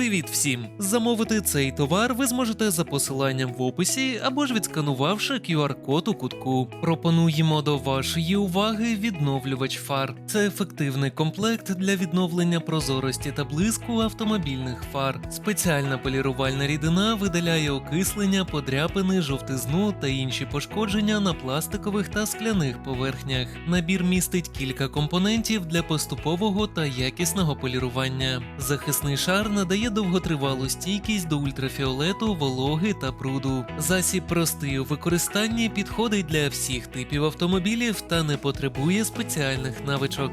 Привіт всім! Замовити цей товар ви зможете за посиланням в описі або ж відсканувавши QR-код у кутку. Пропонуємо до вашої уваги відновлювач фар. Це ефективний комплект для відновлення прозорості та блиску автомобільних фар. Спеціальна полірувальна рідина видаляє окислення, подряпини, жовтизну та інші пошкодження на пластикових та скляних поверхнях. Набір містить кілька компонентів для поступового та якісного полірування. Захисний шар надає довготривалу стійкість до ультрафіолету, вологи та пруду. Засіб простий у використанні підходить для всіх типів автомобілів та не потребує спеціальних навичок.